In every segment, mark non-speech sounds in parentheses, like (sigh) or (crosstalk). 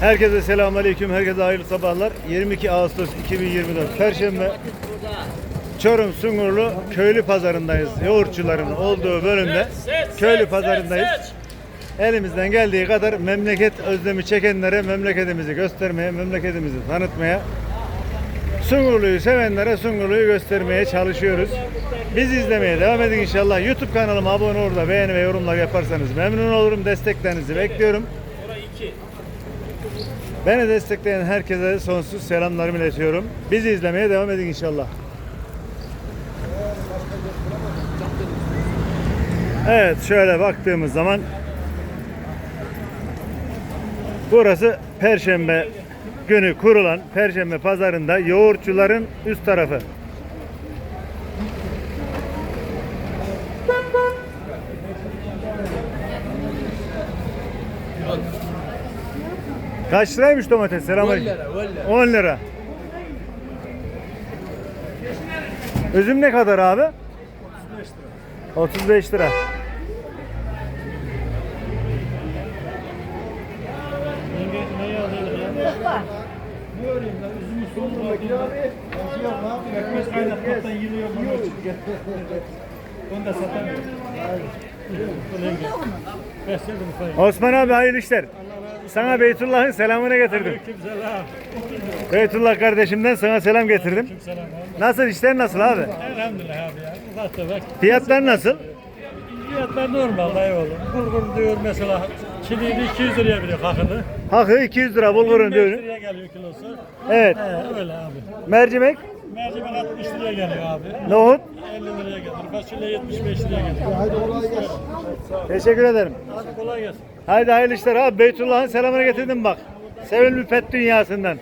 Herkese selamünaleyküm. Herkese hayırlı sabahlar. 22 Ağustos 2024 Perşembe Çorum Sungurlu köylü pazarındayız. Yoğurtçuların olduğu bölümde köylü pazarındayız. Elimizden geldiği kadar memleket özlemi çekenlere memleketimizi göstermeye, memleketimizi tanıtmaya, Sungurlu'yu sevenlere Sungurlu'yu göstermeye çalışıyoruz. Bizi izlemeye devam edin inşallah. YouTube kanalıma abone olur da beğeni ve yorumlar yaparsanız memnun olurum. Desteklerinizi bekliyorum. Beni destekleyen herkese sonsuz selamlarımı iletiyorum. Bizi izlemeye devam edin inşallah. Evet şöyle baktığımız zaman burası Perşembe günü kurulan Perşembe pazarında yoğurtçuların üst tarafı. Kaç liraymış domates? Selamünaleyküm. 10 lira. Üzüm ne kadar abi? 35 lira. Ekmek kaynatmaktan yürüyor bana için. Onu da satamıyorum. Besledim ufayı. Osman abi hayırlı işler. Sana Beytullah'ın selamını getirdim. Kimselam. Beytullah kardeşimden sana selam getirdim. Kimselam. Nasıl işler nasıl abi? Elhamdülillah abi ya. Ufak tefek. Fiyatlar nasıl? Fiyatlar normal dayı oğlum. Bulgur diyor mesela çiliğini 200 liraya biliyor kakını. Hakı 200 lira bulgurun 25 düğünü. liraya geliyor kilosu. Evet. He öyle abi. Mercimek, Mercimek 60 liraya geliyor abi. nohut. 50 liraya geliyor. Fasulye 75 liraya geliyor. Teşekkür ederim. Hadi kolay gelsin. Haydi hayırlı işler abi. Beytullah'ın selamını getirdim bak. Sevimli pet dünyasından.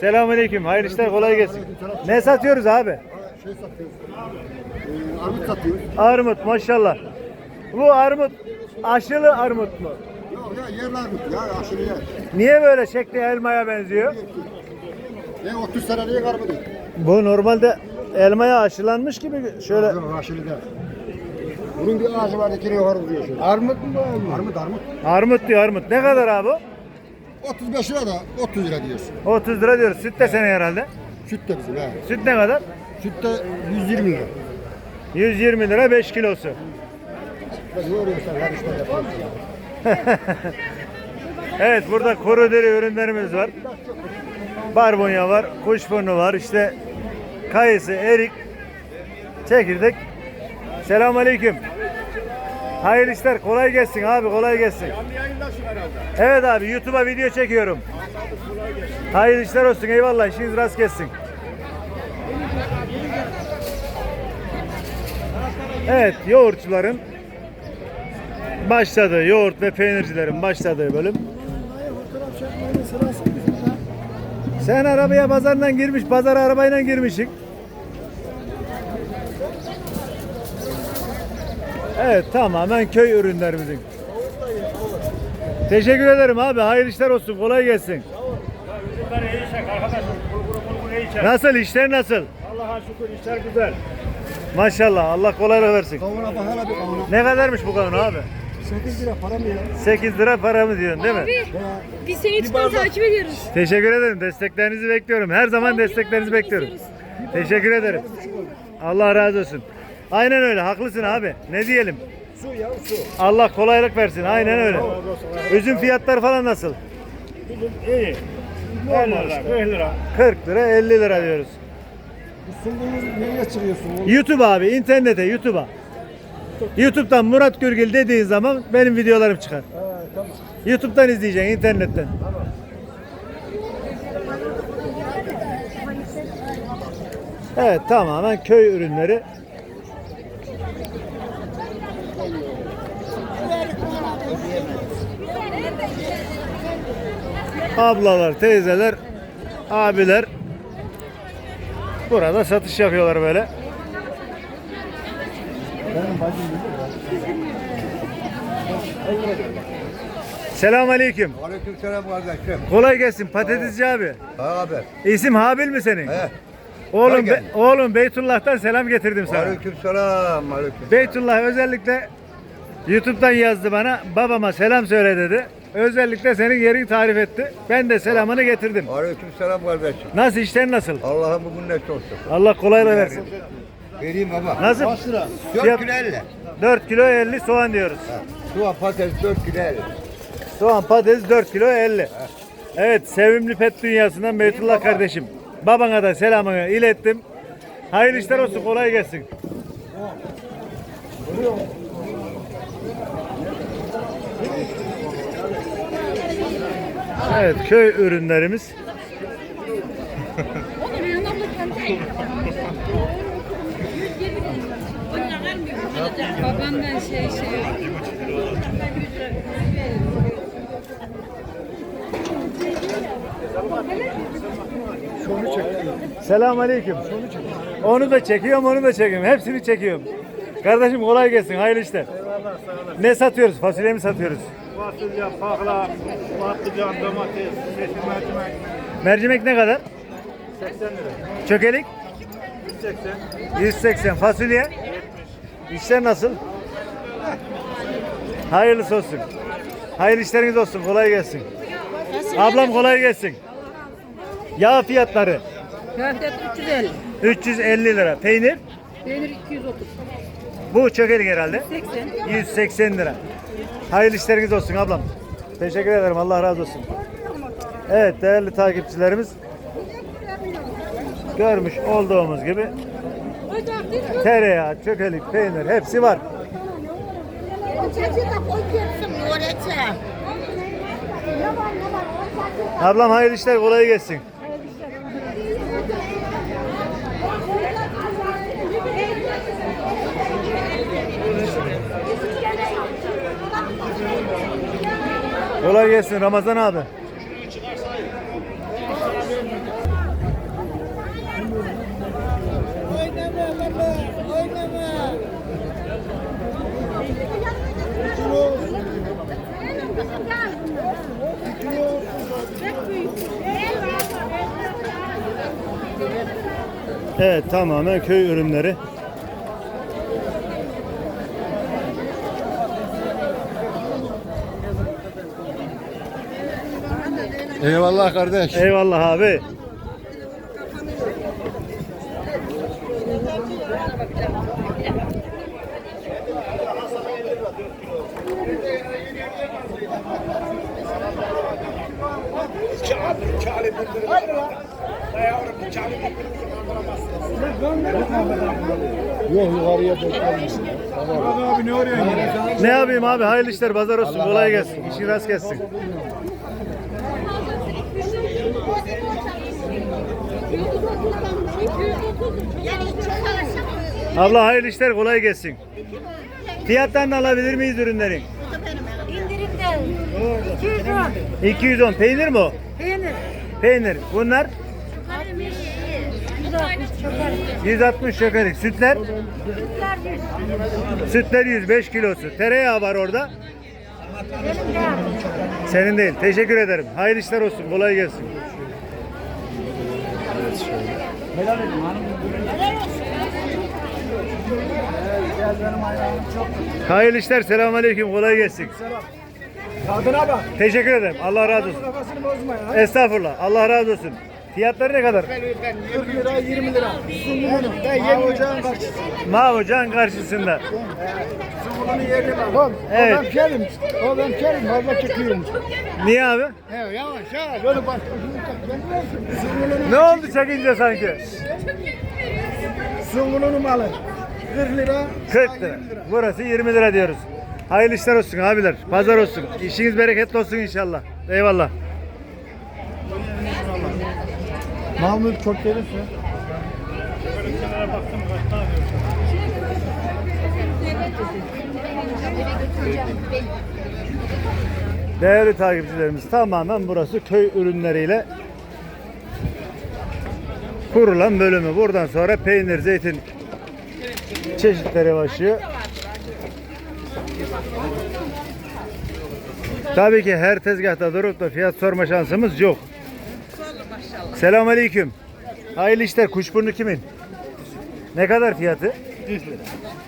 Selamünaleyküm. Hayırlı işler kolay gelsin. Ne satıyoruz abi? şey satıyoruz. Ee, armut satıyoruz. Armut maşallah. Bu armut aşılı armut mu? Yok ya yerli armut ya aşırı yer. Niye böyle şekli elmaya benziyor? Ne 30 senelik armut değil. Bu normalde elmaya aşılanmış gibi şöyle Yok aşırı değil. Bunun bir ağacı var ikine yukarı vuruyor şöyle. Armut mu bu? Armut armut. armut diyor armut. Ne kadar abi? o? 35 lira da 30 lira diyorsun. 30 lira diyoruz. Süt de sene herhalde. Süt de bizim he. Süt ne kadar? Süt de 120 lira. 120 lira 5 kilosu. Ben sen (laughs) yapıyorsun. Evet burada kuru deri ürünlerimiz var. Barbunya var, kuşburnu var, işte kayısı, erik, çekirdek. Selamünaleyküm. Hayırlı işler, kolay gelsin abi, kolay gelsin. Evet abi, YouTube'a video çekiyorum. Hayırlı işler olsun, eyvallah, işiniz rast gelsin. Evet, yoğurtçuların başladığı, yoğurt ve peynircilerin başladığı bölüm. Sen arabaya pazardan girmiş, pazara arabayla girmişsin. Evet, tamamen köy ürünlerimizin. Teşekkür ederim abi. Hayırlı işler olsun. Kolay gelsin. Bunlar iyi işler arkadaşım. Bulgur bulgur iyi işler. Nasıl işler nasıl? Allah'a şükür işler güzel. Maşallah. Allah kolaylık versin. Kavuna bak hele bir kavuna. Ne kadarmış bu kavun abi? 8 lira para mı ya? 8 lira para mı diyorsun değil mi? Abi biz seni YouTube'dan takip ediyoruz. Teşekkür ederim. Desteklerinizi bekliyorum. Her zaman desteklerinizi bekliyorum. Teşekkür ederim. Allah razı olsun. Aynen öyle. Haklısın abi. Ne diyelim? Su ya su. Allah kolaylık versin. Aynen öyle. Üzüm fiyatları falan nasıl? İyi. 50 lira, 40 lira. 40 lira 50 lira diyoruz. Bu sunduğunu nereye çıkıyorsun? YouTube abi internete YouTube'a. YouTube'dan Murat Gürgil dediğin zaman benim videolarım çıkar. Ha, tamam. YouTube'dan izleyeceksin internetten. Evet tamamen köy ürünleri. Ablalar, teyzeler, abiler burada satış yapıyorlar böyle. Selamünaleyküm. Aleykümselam kardeşim. Kolay gelsin patatesci abi. Abi. İsim Habil mi senin? He. Oğlum, be, oğlum Beytullah'tan selam getirdim sana. Aleykümselam. Aleyküm. Beytullah özellikle YouTube'dan yazdı bana. Babama selam söyle dedi. Özellikle senin yerini tarif etti. Ben de selamını getirdim. Aleyküm selam kardeşim. Nasıl işler nasıl? Allah'ın bugün ne olsun. Allah kolayla versin. Vereyim baba. Nasıl? 4 Fiyat- kilo 50. 4 kilo 50 soğan diyoruz. Soğan patates 4 kilo 50. Soğan patates 4 kilo 50. Evet sevimli pet dünyasından Beytullah kardeşim. Babana da selamını ilettim. Hayırlı işler olsun kolay gelsin. Evet köy ürünlerimiz. Babamdan şey şey. Selam aleyküm. Onu da çekiyorum, onu da çekiyorum. Hepsini çekiyorum. Kardeşim kolay gelsin, hayırlı işler. Ne satıyoruz? Fasulye mi satıyoruz? Fasulye, pakla, patlıcan, domates, seçim mercimek. Mercimek ne kadar? 80 lira. Çökelik? 180. 180. Fasulye? İşler nasıl? Hayırlısı olsun. Hayırlı işleriniz olsun. Kolay gelsin. Ablam kolay gelsin. Yağ fiyatları Köfte 350. 350 lira. Peynir? Peynir 230. Bu çökelik herhalde. 80. 180 lira. Hayırlı işleriniz olsun ablam. Teşekkür ederim. Allah razı olsun. Evet değerli takipçilerimiz görmüş olduğumuz gibi tereyağı, çökelik, peynir hepsi var. Ablam hayırlı işler kolay gelsin. Kolay gelsin Ramazan abi. Evet tamamen köy ürünleri. Eyvallah kardeş. Eyvallah abi. Yok yukarıya beklemesin. Abi ne oraya? Ne yapayım abi hayırlı işler pazar olsun kolay gelsin. İşin rast gelsin. Abla hayırlı işler kolay gelsin. Fiyatlarını alabilir miyiz ürünlerin? İndirimde. 210. 210 peynir mi o? Peynir. Peynir. Bunlar 160 çöker. 160 şekerlik. Sütler? Sütler 100. Sütler 105 kilosu. Tereyağı var orada. Senin değil. Teşekkür ederim. Hayırlı işler olsun. Kolay gelsin. Hayırlı işler. Selamun Aleyküm. Kolay gelsin. Tadına bak. Teşekkür ederim. Allah razı olsun. Kafasını bozma ya. Estağfurullah. Allah razı olsun. Fiyatları ne kadar? 40 lira 20 lira. Sungurunu. Ben yeni ocağın karşısında. Mavocan karşısında. Sungurunu yerine bak. Oğlum, Evet. ben kelim. O ben kelim. Fazla çıkıyorum. Niye abi? He yavaş yavaş. Böyle bak. Ne oldu çekince sanki? Sungurunu malı. 40 lira. 40 lira. Burası 20 lira diyoruz. Hayırlı işler olsun abiler. Pazar olsun. İşiniz bereketli olsun inşallah. Eyvallah. Mahmut çok gelirse. Değerli takipçilerimiz tamamen burası köy ürünleriyle kurulan bölümü. Buradan sonra peynir, zeytin çeşitleri başlıyor. Tabii ki her tezgahta durup da fiyat sorma şansımız yok. Selamünaleyküm. Hayırlı işler. Kuşburnu kimin? Ne kadar fiyatı?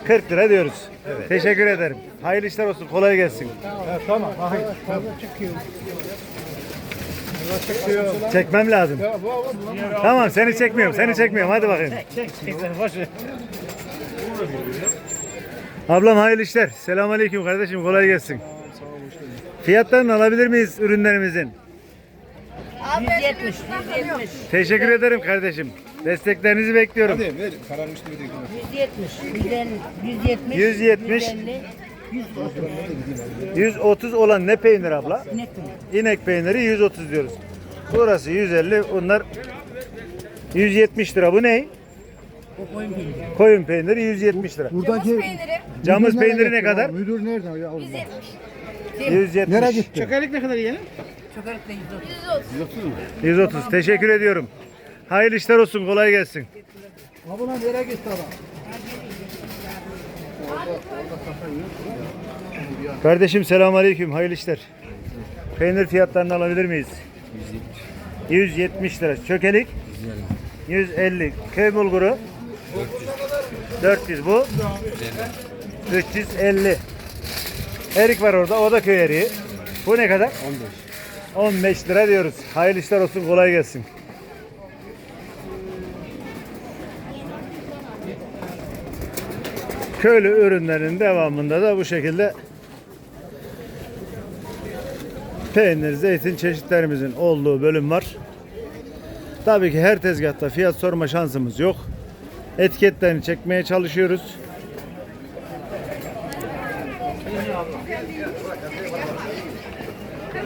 40 lira diyoruz. Teşekkür ederim. Hayırlı işler olsun. Kolay gelsin. Çekmem lazım. Tamam seni çekmiyorum. Seni çekmiyorum. Hadi bakayım. Ablam hayırlı işler. Selamünaleyküm kardeşim. Kolay gelsin. Fiyatlarını alabilir miyiz ürünlerimizin? 170, 170. Teşekkür ederim kardeşim. Desteklerinizi bekliyorum. 170, 150, 170, 170. 150, 130 olan ne peynir abla? inek mi? İnek peyniri 130 diyoruz. Burası 150. Bunlar 170 lira. Bu ne? O koyun peyniri. Koyun peyniri 170 lira. Buradaki Camız müdür nereye peyniri ne kadar? Müdür nerede ya? 170. Nereye gitti? Çökelik de 130. 130. Teşekkür ediyorum. Hayırlı işler olsun. Kolay gelsin. Abla nereye gitti adam? Kardeşim selamünaleyküm. Hayırlı işler. Peynir fiyatlarını alabilir miyiz? 170 lira. Çökelik? 150. Köy bulguru? 400 bu? 350. Erik var orada. O da köy eriği. Bu ne kadar? 15. 15 lira diyoruz. Hayırlı işler olsun. Kolay gelsin. Köylü ürünlerin devamında da bu şekilde peynir, zeytin çeşitlerimizin olduğu bölüm var. Tabii ki her tezgahta fiyat sorma şansımız yok. Etiketlerini çekmeye çalışıyoruz.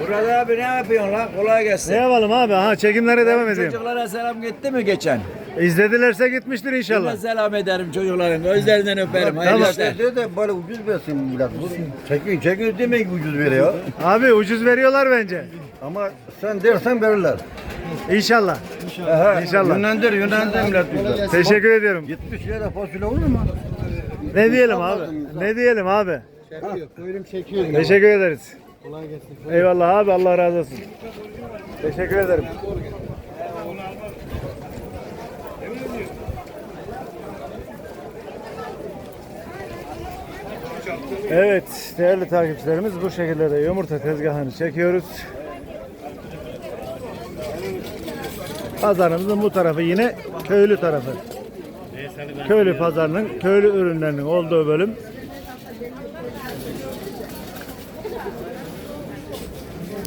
Burada abi ne yapıyorsun lan? Kolay gelsin. Ne yapalım abi? Ha çekimlere devam ediyorum. Çocuklara selam gitti mi geçen? İzledilerse gitmiştir Ben inşallah. selam ederim çocukların. Gözlerinden öperim. Hayırlı Tamam. işler. Diyor da böyle ucuz versin millet. Çekin çekin demeyin ki ucuz veriyor. Abi ucuz veriyorlar bence. Ama sen dersen verirler. İnşallah. Aha, İnşallah. Yönlendir yönlendir millet bize. Teşekkür ediyorum. 70 lira fasulye olur mu? Ne diyelim abi? Ne diyelim abi? Buyurun çekiyorum. Teşekkür ederiz. Eyvallah abi Allah razı olsun. Teşekkür ederim. Evet değerli takipçilerimiz bu şekilde de yumurta tezgahını çekiyoruz. Pazarımızın bu tarafı yine köylü tarafı. Köylü pazarının köylü ürünlerinin olduğu bölüm.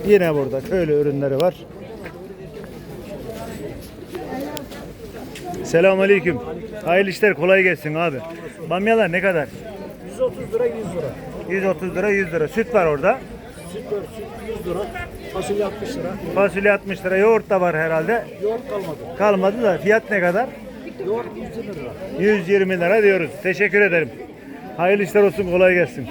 Yine burada köylü ürünleri var. Selamünaleyküm. Hayırlı işler kolay gelsin abi. Bamyalar ne kadar? 130 lira 100 lira. 130 lira 100 lira. Süt var orada. Süt var, süt 100 lira. Fasulye 60 lira. Fasulye 60 lira. Yoğurt da var herhalde. Yoğurt kalmadı. Kalmadı da fiyat ne kadar? Yoğurt 120 lira. 120 lira diyoruz. Teşekkür ederim. Hayırlı işler olsun kolay gelsin.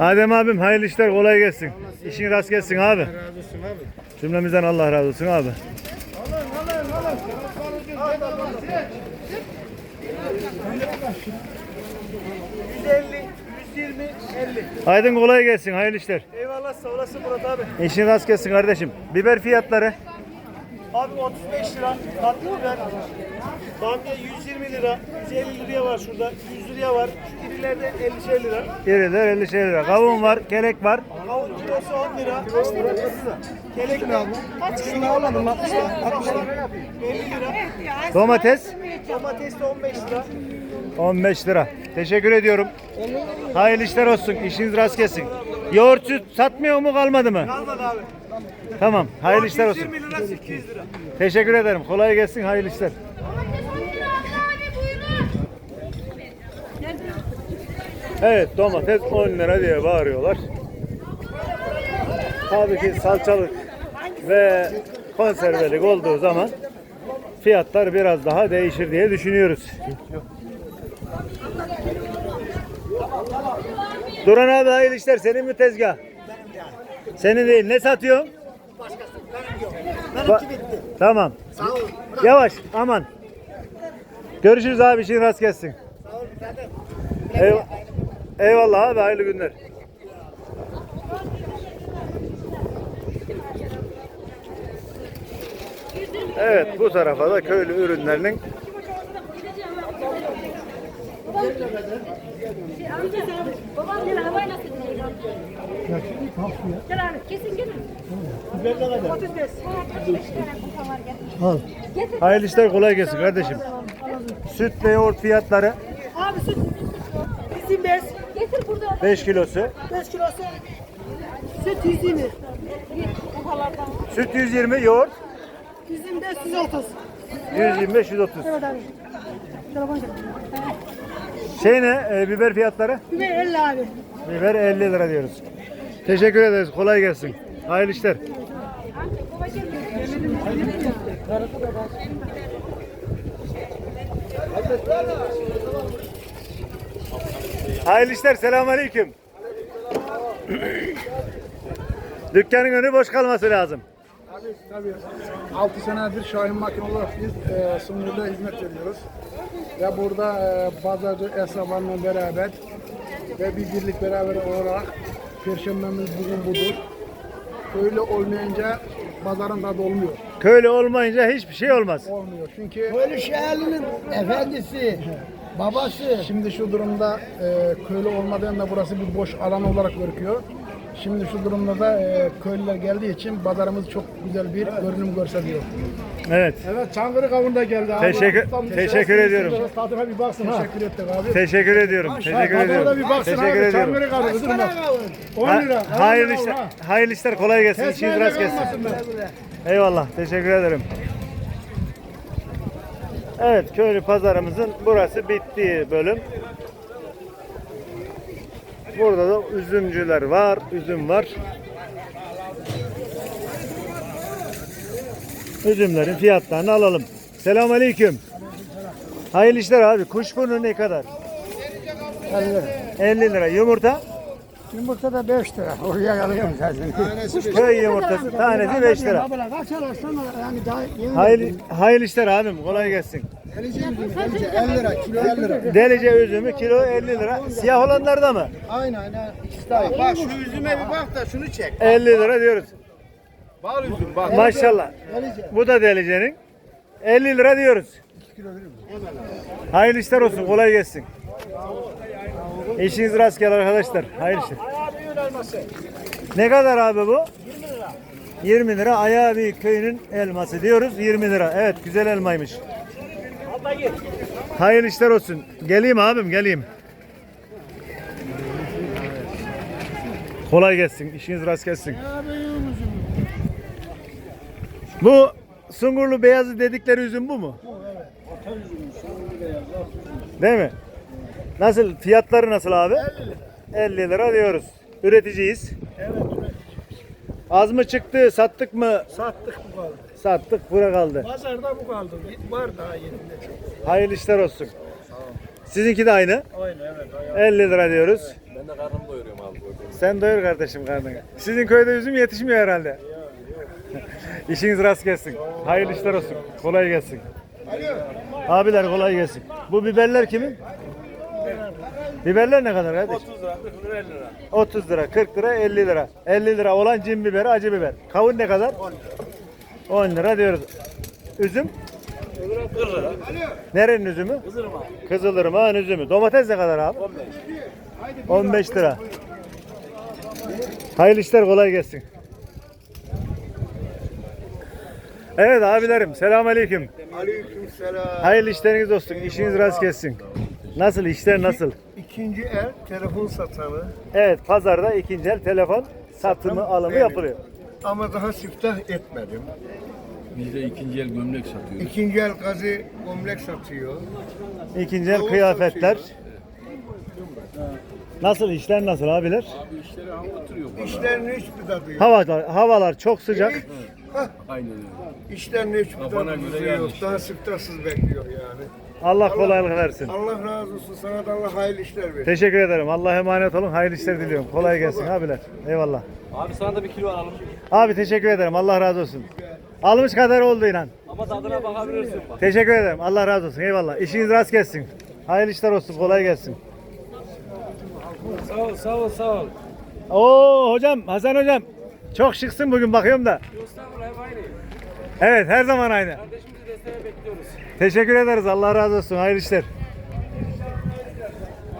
Adem abim hayırlı işler kolay gelsin. İşin rast gelsin abi. Cümlemizden Allah razı olsun abi. Aydın kolay gelsin. Hayırlı işler. Eyvallah sağ olasın Murat abi. İşin rast gelsin kardeşim. Biber fiyatları Abi 35 lira tatlı biber. Bamya 120 lira. 150 liraya var şurada. 100 liraya var. Şu irilerde 50 lira. iriler 50 şey lira. Kavun var, kelek var. Kavun kilosu 10 lira. Kelek ne abi? Şunu alalım 60 lira. 60 lira. 50 lira. Domates Domates de 15 lira. 15 lira. Teşekkür ediyorum. Hayırlı işler olsun. İşiniz rast gelsin. Yoğurt süt satmıyor mu kalmadı mı? Kalmadı abi. Tamam. Hayırlı işler olsun. 120 lira 800 lira. Teşekkür ederim. Kolay gelsin. Hayırlı işler. Evet domates 10 lira diye bağırıyorlar. Tabii ki salçalık ve konservelik olduğu zaman fiyatlar biraz daha değişir diye düşünüyoruz. Duran abi hayırlı işler. Senin mi tezgah? Senin değil. Ne satıyorsun? Ba- Tamam. Yavaş aman. Görüşürüz abi işin rast gelsin. Eyv- Eyvallah abi hayırlı günler. Evet bu tarafa da köylü ürünlerinin Babam gel havayı nasıl dinliyor? Gel abi kesin gelin. Biber ne kadar? 35. 35 tane kupa var gel. Al. Hayırlı işler kolay gelsin kardeşim. Süt ve yoğurt fiyatları Abi süt. Bizim bez. Getir burada. 5 kilosu. 5 kilosu. Süt 120. Kupalardan. Süt 120, yoğurt Bizim de 130. 125 130. Evet abi. Telefon gel. Şey ne? e, biber fiyatları? Biber 50 abi. Biber 50 lira diyoruz. Teşekkür ederiz. Kolay gelsin. Hayırlı işler. Hayırlı işler. Selamünaleyküm. Dükkanın önü boş kalması lazım. Tabii tabii. 6 senedir Şahin Makine olarak biz e, Sungur'da hizmet veriyoruz. Ve burada e, pazarcı esnaflarla beraber ve bir birlik beraber olarak Perşembemiz bugün budur. Öyle olmayınca pazarın tadı olmuyor. Köylü olmayınca hiçbir şey olmaz. Olmuyor çünkü Böyle şehirlinin efendisi, babası. şimdi şu durumda e, köylü olmadan da burası bir boş alan olarak görüküyor. Şimdi şu durumda da e, köylüler geldiği için pazarımız çok güzel bir görünüm gösteriyor. Evet. Evet Çankırı kavun da geldi abi. Teşekkür- Ustam, teşekkür biraz ediyorum. biraz Tadına bir baksın. Teşekkür ettik abi. Teşekkür ediyorum. Teşekkür Tadına ediyorum. da bir baksın Teşekkür abi. ediyorum. Çankırı kavun. Dur bak. 10 Ha- lira. on hayırlı lira işler. ha. Hayırlı işler kolay gelsin. İşiniz Kesmeye de rast gelsin. kalmasınlar. Eyvallah. Teşekkür ederim. Evet, köylü pazarımızın burası bittiği bölüm. Burada da üzümcüler var, üzüm var. Üzümlerin fiyatlarını alalım. Selamünaleyküm. Hayırlı işler abi. Kuşburnu ne kadar? 50 lira. 50 lira. Yumurta? Yumurta da 5 lira. Oraya alıyorum zaten. Köy yumurtası tanesi 5 lira. Abla kaç alırsan al, yani daha. Hayırlı, hayırlı işler abim. Kolay gelsin. 50 lira, kilo 50 lira. Delice üzümü kilo 50 lira. Siyah olanlar da mı? Aynen aynen. İkisi de aynı. Bak şu üzüme bir bak da şunu çek. 50 lira diyoruz. Bal üzüm bak. Maşallah. Bu da delicenin. 50 lira diyoruz. Hayırlı işler olsun. Kolay gelsin. İşiniz rast gel arkadaşlar. Hayırlı işler. Ne kadar abi bu? 20 lira. 20 lira. Ayağı büyük köyünün elması diyoruz. 20 lira. Evet güzel elmaymış. Hayırlı işler olsun. Geleyim abim geleyim. Kolay gelsin. İşiniz rast gelsin. Bu Sungurlu beyazı dedikleri üzüm bu mu? Değil mi? Nasıl? Fiyatları nasıl abi? 50 lira. 50 lira diyoruz. Üreticiyiz. Az mı çıktı? Sattık mı? Sattık bu kaldı. Sattık. Bura kaldı. Pazarda bu kaldı. Var daha yerinde çok. Hayırlı işler olsun. Sizinki de aynı. Aynen evet. 50 lira diyoruz. Ben de karnımı doyuruyorum abi. Sen doyur kardeşim karnını. Sizin köyde üzüm yetişmiyor herhalde. (laughs) İşiniz rast gelsin. Hayırlı işler olsun. Kolay gelsin. Abiler kolay gelsin. Bu biberler kimin? Biberler ne kadar kardeş? 30 lira, 40 lira, 50 lira. 30 lira, 40 lira, 50 lira. 50 lira olan cin biberi, acı biber. Kavun ne kadar? 10 lira. 10 lira diyoruz. Üzüm? Nerenin üzümü? Kızılırmak. Kızılırmak'ın üzümü. Domates ne kadar abi? 15. 15 lira. Hayırlı işler kolay gelsin. Evet abilerim selamünaleyküm. Aleykümselam. Hayırlı işleriniz olsun. İşiniz rast gelsin. Nasıl işler nasıl? İkinci el telefon satanı Evet pazarda ikinci el telefon satımı alımı benim. yapılıyor. ama daha siftah etmedim. Biz de ikinci el gömlek satıyoruz. İkinci el gazı gömlek satıyor. İkinci el kıyafetler. Nasıl işler nasıl abiler? Abi işleri hava oturuyor. İşlerin hiçbir tadı yok. Havalar, havalar çok sıcak. Aynen öyle. İşlerin hiçbir tadı yok. Daha siftahsız bekliyor yani. Allah kolaylık versin. Allah razı olsun. Sana da Allah hayırlı işler versin. Teşekkür ederim. Allah'a emanet olun. Hayırlı işler diliyorum. Kolay gelsin abiler. Eyvallah. Abi sana da bir kilo alalım. Abi teşekkür ederim. Allah razı olsun. Almış kadar oldu inan. Ama tadına bakabilirsin bak. Teşekkür ederim. Allah razı olsun. Eyvallah. İşiniz rast gelsin. Hayırlı işler olsun. Kolay gelsin. Sağ ol, sağ ol, sağ ol. Oo hocam, Hasan hocam. Çok şıksın bugün bakıyorum da. Estağfurullah hep aynı. Evet her zaman aynı. Kardeşimizi desteğe bekliyoruz. Teşekkür ederiz. Allah razı olsun. Hayırlı işler.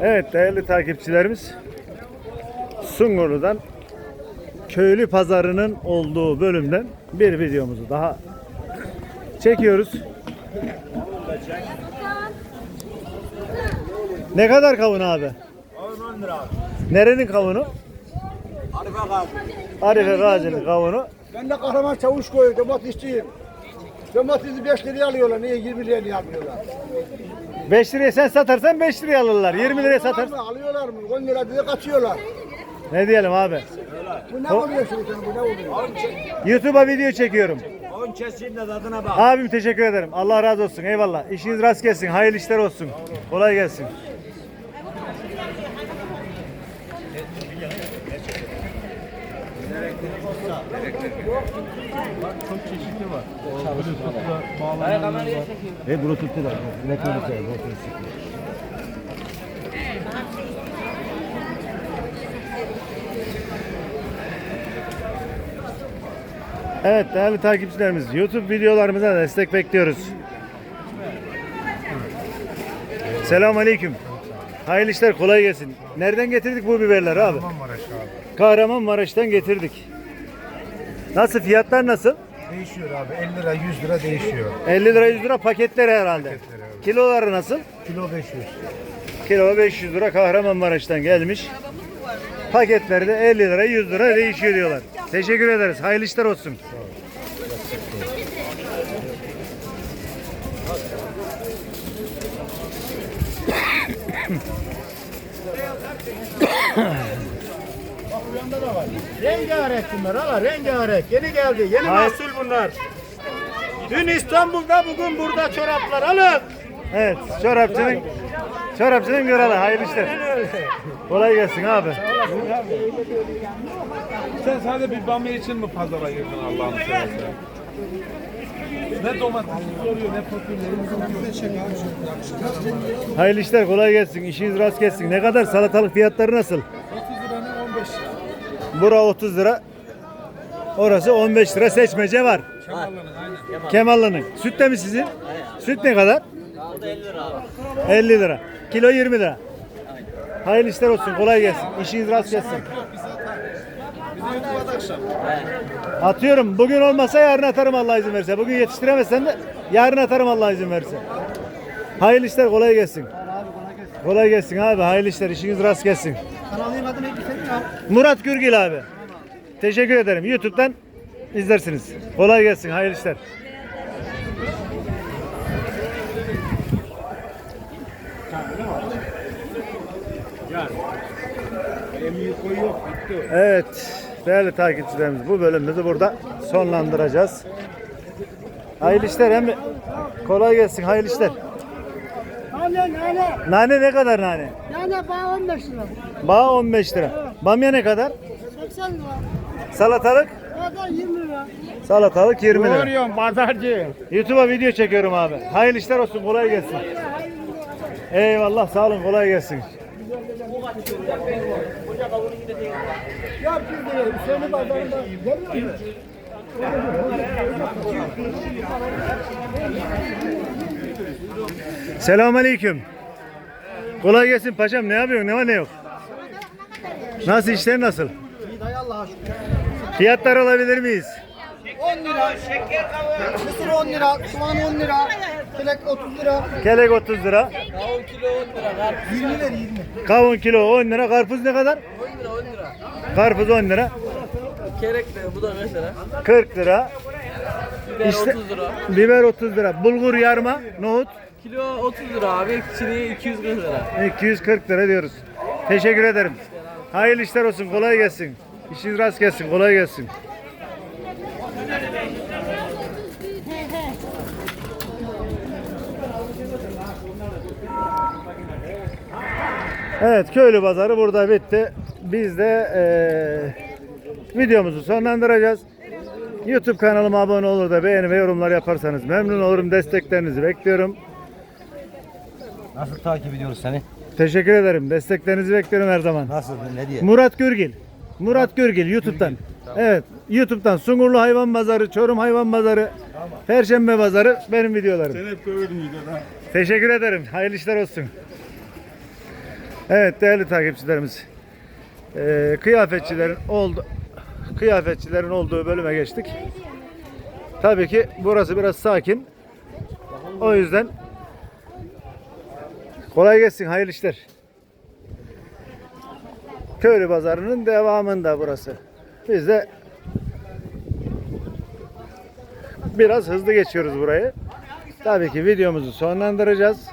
Evet değerli takipçilerimiz. Sungurlu'dan köylü pazarının olduğu bölümden bir videomuzu daha çekiyoruz. Ne kadar kavun abi? 10 lira. Nerenin kavunu? Arife kaldı. Arife Gazi'nin kavunu. Ben de kahraman çavuş koyu domatesçiyim. Domatesi 5 liraya alıyorlar. Niye 20 liraya niye almıyorlar? 5 liraya sen satarsan 5 liraya alırlar. 20 liraya satar. Alıyorlar mı? Alıyorlar mı? 10 lira diye kaçıyorlar. Ne diyelim abi? Bu ne oluyor şimdi sen? Bu ne oluyor? YouTube'a video çekiyorum. 10 keseyim de tadına bak. Abim teşekkür ederim. Allah razı olsun. Eyvallah. İşiniz rast gelsin. Hayırlı işler olsun. Kolay gelsin. E Bluetooth'u da. Ne konuşuyor? Evet değerli takipçilerimiz YouTube videolarımıza destek bekliyoruz. Selamun Aleyküm. Hayırlı işler kolay gelsin. Nereden getirdik bu biberleri abi? Kahramanmaraş abi. Kahramanmaraş'tan getirdik. Nasıl fiyatlar nasıl? Değişiyor abi. 50 lira 100 lira değişiyor. 50 lira 100 lira paketleri herhalde. Kiloları nasıl? Kilo 500. Kilo 500 lira Kahramanmaraş'tan gelmiş. Paketleri de 50 lira 100 lira değişiyor diyorlar. Teşekkür ederiz. Hayırlı işler olsun. Rengarenk bunlar hala rengarenk. Yeni geldi. Yeni Hayır. mahsul bunlar. Dün İstanbul'da bugün burada çoraplar alın. Evet, çorapçının çorapçının kralı. Hayırlı işler. Kolay gelsin abi. Sen sadece bir bamya için mi pazara girdin Allah'ını seversen? Ne domates soruyor ne fasulye. Hayırlı işler, kolay gelsin. İşiniz rast gelsin. Ne kadar salatalık fiyatları nasıl? 30 liranın 15 lira. Bura 30 lira. Orası 15 lira seçmece var. Kemallı'nın. Süt de mi sizin? Süt ne kadar? 50 lira 50 lira. Kilo 20 lira. Hayırlı işler olsun. Kolay gelsin. İşiniz rast gelsin. Atıyorum. Bugün olmasa yarın atarım Allah izin verirse. Bugün yetiştiremezsen de yarın atarım Allah izin verirse. Hayırlı işler. Kolay gelsin. Kolay gelsin abi. Hayırlı işler. İşiniz rast gelsin. Kanalın adı neydi senin ya? Murat Gürgil abi. Teşekkür ederim. YouTube'dan izlersiniz. Kolay gelsin. Hayırlı işler. Evet. Değerli takipçilerimiz bu bölümümüzü burada sonlandıracağız. Hayırlı işler emmi. Kolay gelsin. Hayırlı işler. Nane nane. Nane ne kadar nane? Nane bağ 15 lira. Bağ 15 lira. Bamya ne kadar? 80 lira. Salatalık? Da 20 lira. Salatalık 20 lira. Görüyorum pazarcı. YouTube'a video çekiyorum abi. Hayırlı işler olsun, kolay gelsin. Eyvallah, sağ olun, kolay gelsin. Ya bir de pazarında? Selamun Aleyküm. Kolay gelsin paşam. Ne yapıyorsun? Ne var ne yok? Nasıl işler nasıl? Fiyatlar alabilir miyiz? 10 lira. Mısır 10 lira. Soğan 10 lira. Kelek 30 lira. Kelek 30 lira. 20 lira 20. Kavun kilo 10 lira. Karpuz ne kadar? 10 lira 10 lira. Karpuz 10 lira. Kerek de bu da kaç lira? 40 lira. Biber İşte- 30 lira. Biber 30 lira. Bulgur yarma, nohut Kilo 30 lira abi. Çileği 240 lira. 240 lira diyoruz. Teşekkür ederim. Hayırlı işler olsun. Kolay gelsin. İşiniz rast gelsin. Kolay gelsin. Evet köylü pazarı burada bitti. Biz de eee, videomuzu sonlandıracağız. YouTube kanalıma abone olur da beğeni ve yorumlar yaparsanız memnun olurum. Desteklerinizi bekliyorum. Nasıl takip ediyoruz seni? Teşekkür ederim. Desteklerinizi bekliyorum her zaman. Nasıl ne diye? Murat Gürgil. Murat Gürgil YouTube'dan. Evet, YouTube'dan Sungurlu Hayvan Pazarı, Çorum Hayvan Pazarı, Perşembe pazarı benim videolarım. Sen hep gördün videoda. Teşekkür ederim. Hayırlı işler olsun. Evet değerli takipçilerimiz. Ee, kıyafetçilerin oldu kıyafetçilerin olduğu bölüme geçtik. Tabii ki burası biraz sakin. O yüzden kolay gelsin. Hayırlı işler. Köylü pazarının devamında burası. Biz de biraz hızlı geçiyoruz burayı. Tabii ki videomuzu sonlandıracağız.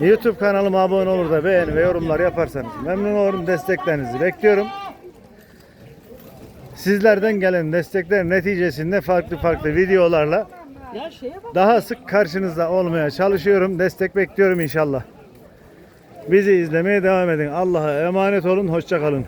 YouTube kanalıma abone olur da beğeni ve yorumlar yaparsanız memnun olurum. Desteklerinizi bekliyorum. Sizlerden gelen destekler neticesinde farklı farklı videolarla daha sık karşınızda olmaya çalışıyorum. Destek bekliyorum inşallah. Bizi izlemeye devam edin. Allah'a emanet olun. Hoşça kalın.